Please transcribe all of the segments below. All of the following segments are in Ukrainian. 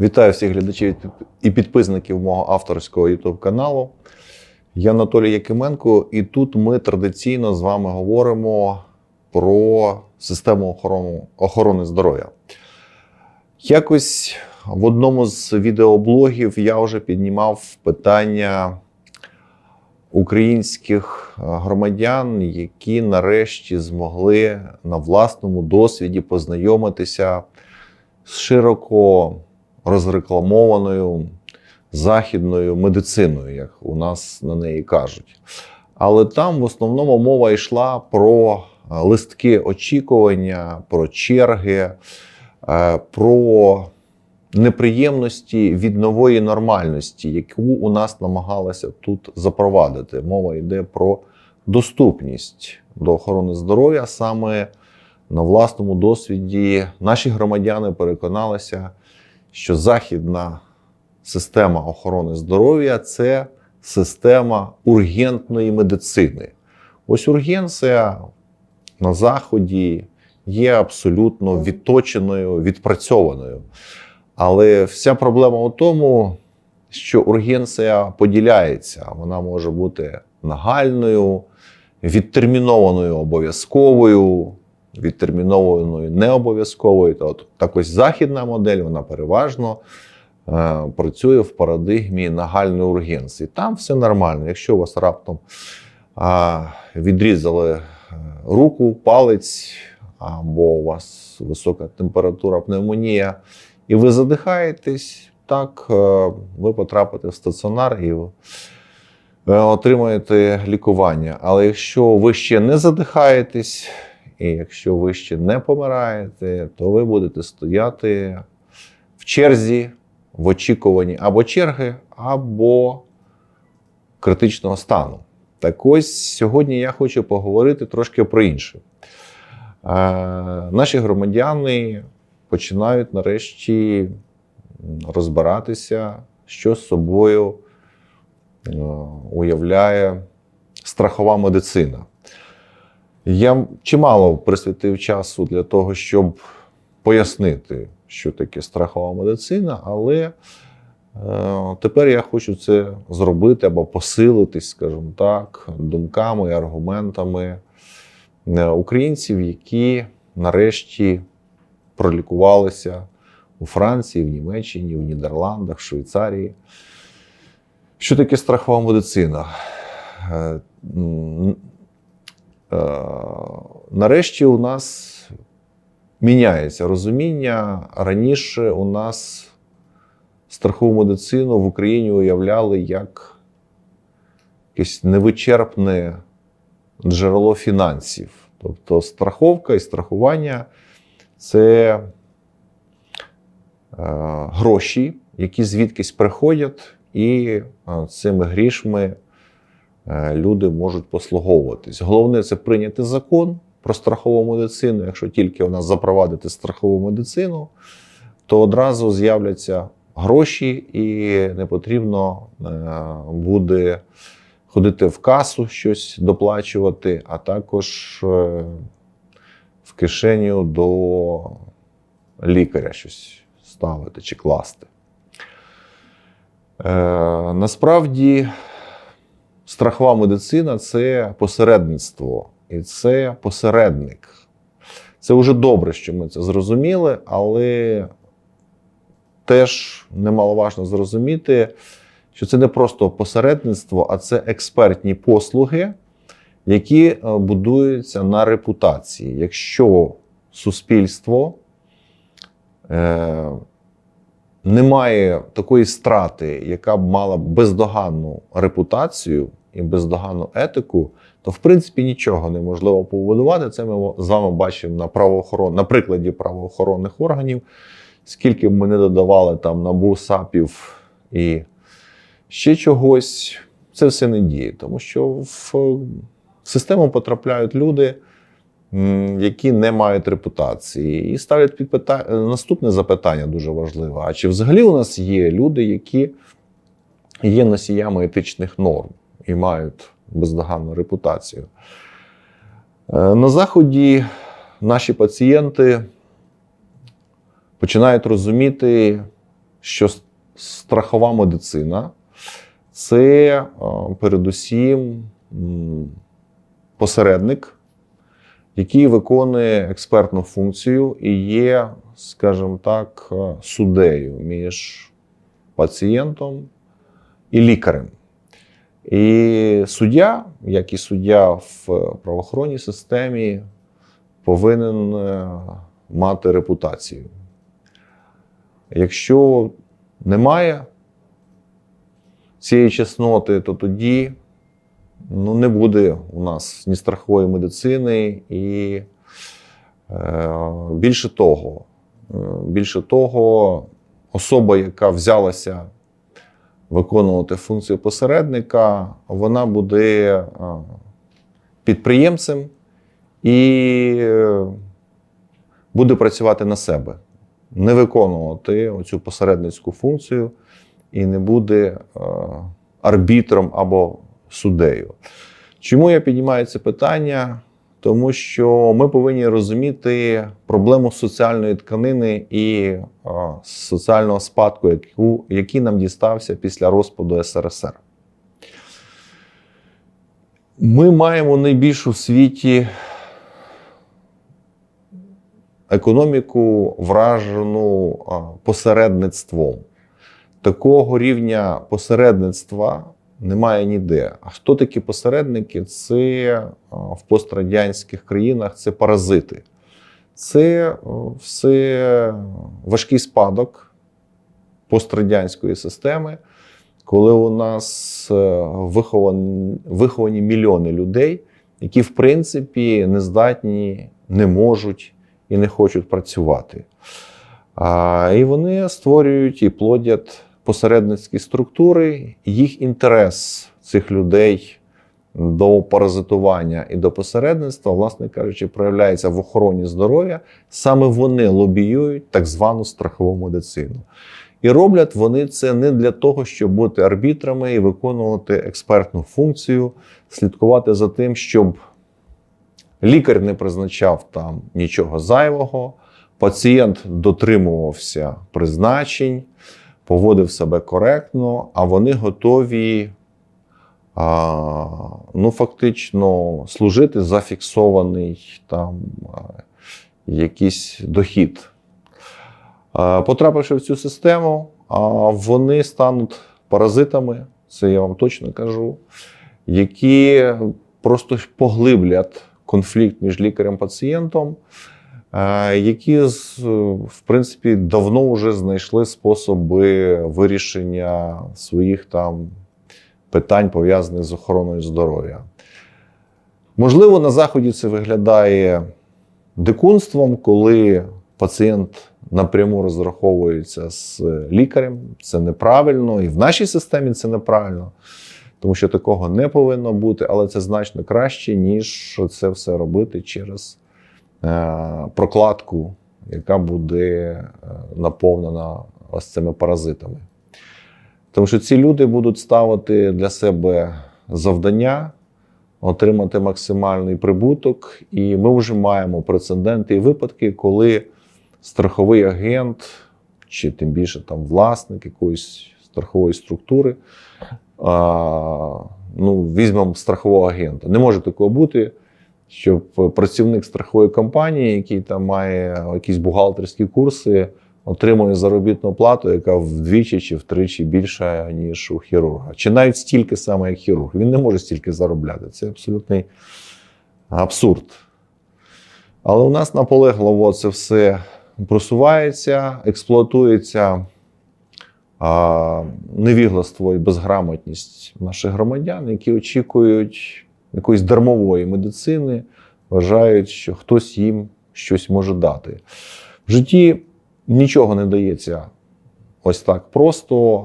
Вітаю всіх глядачів і підписників мого авторського YouTube каналу. Я Анатолій Якименко, і тут ми традиційно з вами говоримо про систему охорони, охорони здоров'я. Якось в одному з відеоблогів я вже піднімав питання українських е, громадян, які нарешті змогли на власному досвіді познайомитися з широко розрекламованою західною медициною, як у нас на неї кажуть. Але там в основному мова йшла про е, листки очікування, про черги, е, про неприємності від нової нормальності, яку у нас намагалися тут запровадити. Мова йде про доступність до охорони здоров'я. Саме на власному досвіді наші громадяни переконалися, що західна система охорони здоров'я це система ургентної медицини. Ось ургенція на заході є абсолютно відточеною, відпрацьованою. Але вся проблема у тому, що ургенція поділяється. Вона може бути нагальною, відтермінованою обов'язковою, відтермінованою необов'язковою. То от так ось західна модель, вона переважно е, працює в парадигмі нагальної ургенції. Там все нормально. Якщо у вас раптом а, відрізали е, руку, палець, або у вас висока температура пневмонія, і ви задихаєтесь, так е, ви потрапите в стаціонар і е, отримаєте лікування. Але якщо ви ще не задихаєтесь, і якщо ви ще не помираєте, то ви будете стояти в черзі, в очікуванні або черги, або критичного стану. Так ось сьогодні я хочу поговорити трошки про інше. Е, Наші громадяни починають нарешті розбиратися, що з собою е, уявляє страхова медицина. Я чимало присвятив часу для того, щоб пояснити, що таке страхова медицина, але е, тепер я хочу це зробити або посилитись, скажімо так, думками і аргументами е, українців, які нарешті пролікувалися у Франції, в Німеччині, в Нідерландах, в Швейцарії. Що таке страхова медицина? Е, Нарешті у нас міняється розуміння. Раніше у нас страхову медицину в Україні уявляли як якесь невичерпне джерело фінансів. Тобто страховка і страхування це е, гроші, які звідкись приходять, і е, цими грішми люди можуть послуговуватись. Головне це прийняти закон про страхову медицину. Якщо тільки у нас запровадити страхову медицину, то одразу з'являться гроші, і не потрібно е, буде ходити в касу щось доплачувати, а також е, в кишеню до лікаря щось ставити чи класти. Е, насправді, страхова медицина це посередництво, і це посередник. Це вже добре, що ми це зрозуміли, але теж немаловажно зрозуміти, що це не просто посередництво, а це експертні послуги, які е, будуються на репутації. Якщо суспільство е, не має такої страти, яка б мала бездоганну репутацію і бездоганну етику, то в принципі нічого неможливо побудувати. Це ми з вами бачимо на правоохорон... на прикладі правоохоронних органів. Скільки б ми не додавали там набу САПів і ще чогось, це все не діє, тому що в систему потрапляють люди, які не мають репутації, і ставлять під питання наступне запитання дуже важливе: а чи взагалі у нас є люди, які є носіями етичних норм і мають бездоганну репутацію? Е, На Заході наші пацієнти починають розуміти, що страхова медицина це е, передусім посередник, який виконує експертну функцію і є, скажімо так, е, суддею між пацієнтом і лікарем. І суддя, як і суддя в правоохоронній системі, повинен е, мати репутацію. Якщо немає цієї чесноти, то тоді ну, не буде у нас ні страхової медицини, і е, більше того, е, більше того, особа, яка взялася виконувати функцію посередника, вона буде е, підприємцем і е, буде працювати на себе, не виконувати оцю посередницьку функцію і не буде е, арбітром або суддею. Чому я піднімаю це питання? Тому що ми повинні розуміти проблему соціальної тканини і е, соціального спадку, яку, який нам дістався після розпаду СРСР. Ми маємо найбільшу в світі економіку, вражену посередництвом. Такого рівня посередництва немає ніде. А хто такі посередники? Це в пострадянських країнах це паразити. Це все важкий спадок пострадянської системи, коли у нас е, виховані, виховані мільйони людей, які, в принципі, не здатні, не можуть і не хочуть працювати. А, і вони створюють і плодять посередницькі структури. Їх інтерес цих людей до паразитування і до посередництва, власне кажучи, проявляється в охороні здоров'я. Саме вони лобіюють так звану страхову медицину. І роблять вони це не для того, щоб бути арбітрами і виконувати експертну функцію, слідкувати за тим, щоб лікар не призначав там нічого зайвого, пацієнт дотримувався призначень, поводив себе коректно, а вони готові а, ну, фактично служити за фіксований там якийсь дохід. Потрапивши в цю систему, а, вони стануть паразитами, це я вам точно кажу, які просто поглиблять конфлікт між лікарем і пацієнтом, які в принципі давно вже знайшли способи вирішення своїх там питань, пов'язаних з охороною здоров'я. Можливо, на заході це виглядає дикунством, коли пацієнт напряму розраховується з лікарем. Це неправильно, і в нашій системі це неправильно, тому що такого не повинно бути, але це значно краще, ніж це все робити через прокладку, яка буде е, наповнена ось цими паразитами. Тому що ці люди будуть ставити для себе завдання отримати максимальний прибуток. І ми вже маємо прецеденти і випадки, коли страховий агент, чи тим більше там власник якоїсь страхової структури, а, ну, візьмемо страхового агента. Не може такого бути, щоб працівник страхової компанії, який там має якісь бухгалтерські курси, отримує заробітну плату, яка вдвічі чи втричі більша, ніж у хірурга. Чи навіть стільки саме, як хірург. Він не може стільки заробляти. Це абсолютний абсурд. Але у нас наполегливо це все просувається, експлуатується а, невігластво і безграмотність наших громадян, які очікують якоїсь дармової медицини, вважають, що хтось їм щось може дати. В житті нічого не дається ось так просто,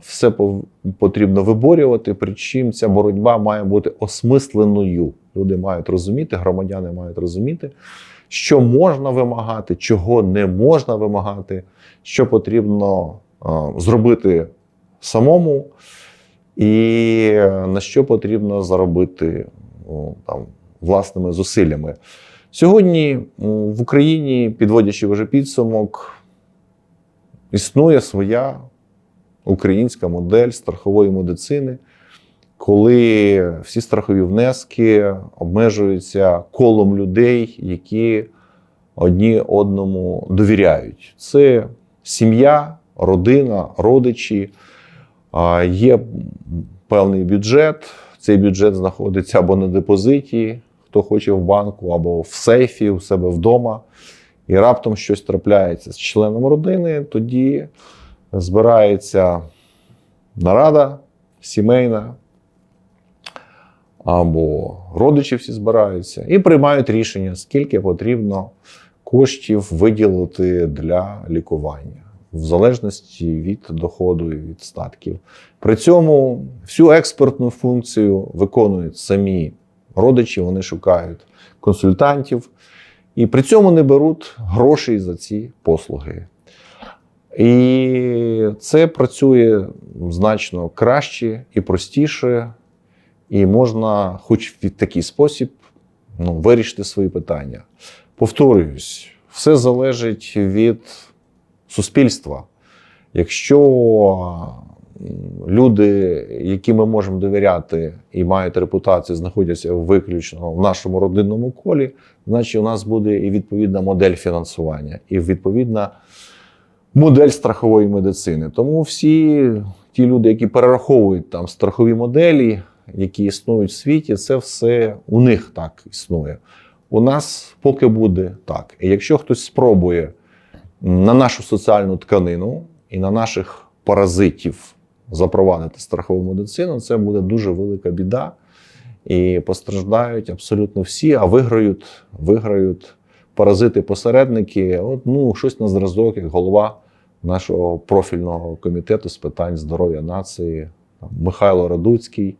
все потрібно виборювати. Причому ця боротьба має бути осмисленою. Люди мають розуміти, громадяни мають розуміти, що можна вимагати, чого не можна вимагати, що потрібно зробити самому, і на що потрібно заробити ну, там, власними зусиллями. Сьогодні в Україні, підводячи вже підсумок, існує своя українська модель страхової медицини, коли всі страхові внески обмежуються колом людей, які одні одному довіряють. Це сім'я, родина, родичі. Є певний бюджет. Цей бюджет знаходиться або на депозиті, хто хоче в банку, або в сейфі у себе вдома. І раптом щось трапляється з членом родини, тоді збирається нарада сімейна, або родичі всі збираються і приймають рішення, скільки потрібно коштів виділити для лікування, в залежності від доходу і від статків. При цьому всю експертну функцію виконують самі родичі, вони шукають консультантів і при цьому не беруть грошей за ці послуги. І це працює значно краще і простіше, і можна, хоч в такий спосіб, ну, вирішити свої питання. Повторююсь, все залежить від суспільства. Якщо люди, які ми можемо довіряти і мають репутацію, знаходяться виключно в нашому родинному колі, значить у нас буде і відповідна модель фінансування, і відповідна модель страхової медицини. Тому всі ті люди, які перераховують там страхові моделі, які існують в світі, це все у них так існує. У нас поки буде так. І якщо хтось спробує на нашу соціальну тканину і на наших паразитів запровадити страхову медицину, це буде дуже велика біда. І постраждають абсолютно всі, а виграють, виграють паразити-посередники. От ну щось на зразок, як голова нашого профільного комітету з питань здоров'я нації Михайло Радуцький,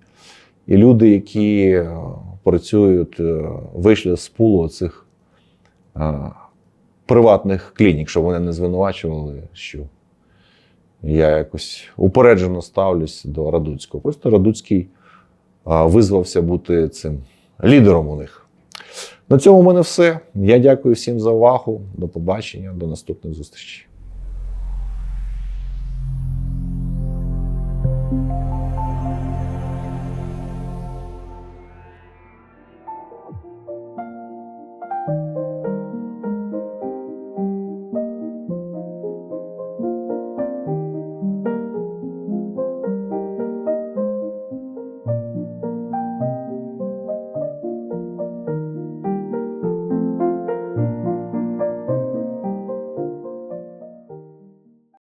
і люди, які е, працюють, е, вийшли з пулу цих е, приватних клінік, щоб вони не звинувачували, що я якось упереджено ставлюсь до Радуцького. Просто Радуцький визвався бути цим лідером у них. На цьому в мене все. Я дякую всім за увагу. До побачення, до наступних зустрічей.